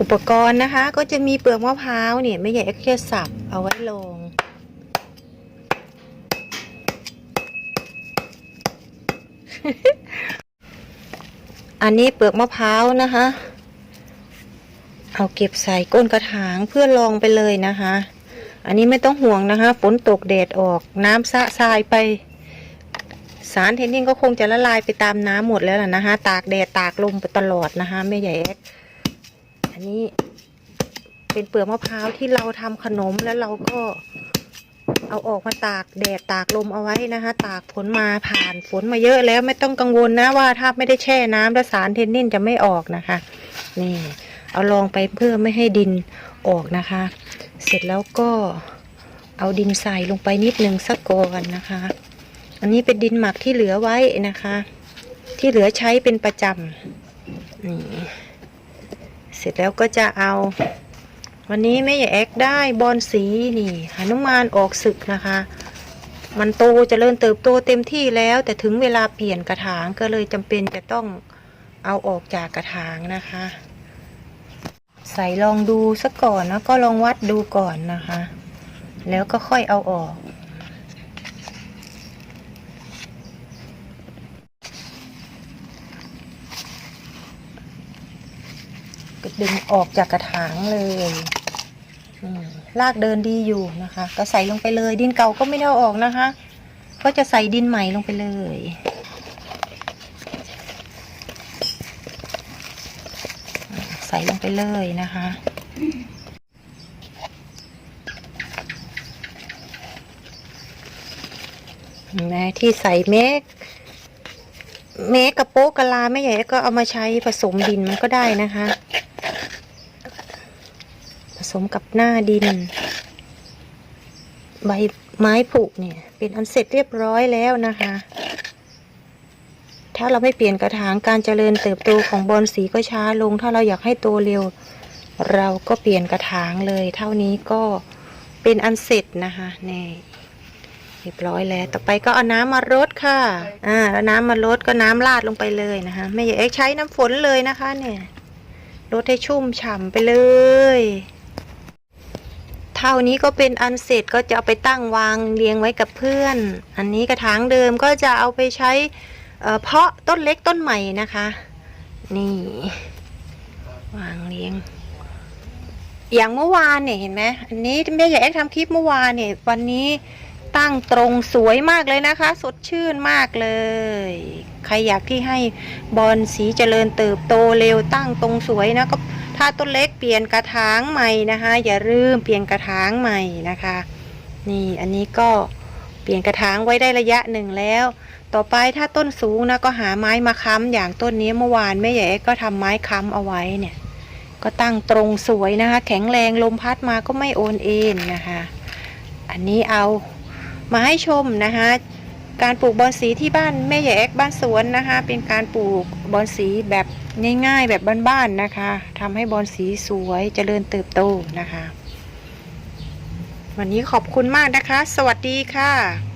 อุปกรณ์นะคะ ก็จะมีเปลือกมะพร้าวเนี่ยไม่ใหญ่เอ็กเคสับเอาไว้ลง อันนี้เปลือกมะพร้าวนะคะ เอาเก็บใส่ก้นกระถางเพื่อลองไปเลยนะคะ อันนี้ไม่ต้องห่วงนะคะฝนตกแดดออกน้ำสะทรายไป สารเทนนิงก็คงจะละลายไปตามน้ำหมดแล้วล่ะนะคะ ตากแดดตากลมไปตลอดนะคะไม่ใหญ่ อันนี้เป็นเปลือกมะพร้าวที่เราทำขนมแล้วเราก็เอาออกมาตากแดดตากลมเอาไว้นะคะ ตากฝนมาผ่านฝนมาเยอะแล้วไม่ต้องกังวลนะว่าถ้าไม่ได้แช่น้ำแล้วสารเทนนินจะไม่ออกนะคะ นี่ เอาลองไปเพื่อไม่ให้ดินออกนะคะ เสร็จแล้วก็เอาดินใส่ลงไปนิดนึงสักก่อนนะคะ อันนี้เป็นดินหมักที่เหลือไว้นะคะ ที่เหลือใช้เป็นประจำนี่ เสร็จแล้วก็จะเอา วันนี้แม่ใหญ่แอกได้บอลสีนี่หนุมานออกศึกนะคะ มันโตจเจริญเติบโตเต็มที่แล้ว แต่ถึงเวลาเปลี่ยนกระถางก็เลยจำเป็นจะต้องเอาออกจากกระถางนะคะ ใส่ลองดูสักก่อนนะก็ลองวัดดูก่อนนะคะ แล้วก็ค่อยเอาออก ดึงออกจากกระถางเลยลากเดินดีอยู่นะคะ ก็ใส่ลงไปเลย ดินเก่าก็ไม่ได้ออกนะคะ ก็จะใส่ดินใหม่ลงไปเลย ใส่ลงไปเลยนะคะเห็นไหมที่ใส่เมกเมกกระโปกกะลาไม่ใหญ่ก็เอามาใช้ผสมดินมันก็ได้นะคะ สมกับหน้าดิน ใบไม้ผุเนี่ย เป็นอันเสร็จเรียบร้อยแล้วนะคะ ถ้าเราไม่เปลี่ยนกระถางการเจริญเติบโตของบอนสีก็ช้าลง ถ้าเราอยากให้โตเร็ว เราก็เปลี่ยนกระถางเลย เท่านี้ก็เป็นอันเสร็จนะคะนี่เรียบร้อยแล้ว ต่อไปก็เอาน้ำมารดค่ะ อ่า แล้วน้ำมารดก็น้ำราดลงไปเลยนะคะ ไม่อยากใช้น้ำฝนเลยนะคะ เนี่ยรดให้ชุ่มฉ่ำไปเลย เท่านี้ก็เป็นอันเสร็จก็จะเอาไปตั้งวางเรียงไว้กับเพื่อน อันนี้กระถางเดิมก็จะเอาไปใช้เเพาะต้นเล็กต้นใหม่นะคะ นี่ วางเรียง อย่างเมื่อวานเนี่ยเห็นไหมอันนี้แม่ใหญ่แอกทำคลิปเมื่อวานเนี่ย วันนี้ตั้งตรงสวยมากเลยนะคะ สดชื่นมากเลย ใครอยากที่ให้บอลสีเจริญเติบโตเร็วตั้งตรงสวยนะก็ ถ้าต้นเล็กเปลี่ยนกระถางใหม่นะคะ อย่าลืมเปลี่ยนกระถางใหม่นะคะ นี่อันนี้ก็เปลี่ยนกระถางไว้ได้ระยะหนึ่งแล้ว ต่อไปถ้าต้นสูงนะก็หาไม้มาค้ำอย่างต้นนี้เมื่อวานแม่ใหญ่ก็ทำไม้ค้ำเอาไว้เนี่ย ก็ตั้งตรงสวยนะคะ แข็งแรงลมพัดมาก็ไม่โอนเอ็นนะคะ อันนี้เอามาให้ชมนะคะ การปลูกบอนสีที่บ้านแม่ใหญ่แอกบ้านสวนนะคะ เป็นการปลูกบอนสีแบบง่ายๆแบบบ้านๆนะคะทำให้บอนสีสวยเจริญเติบโตนะคะ วันนี้ขอบคุณมากนะคะ สวัสดีค่ะ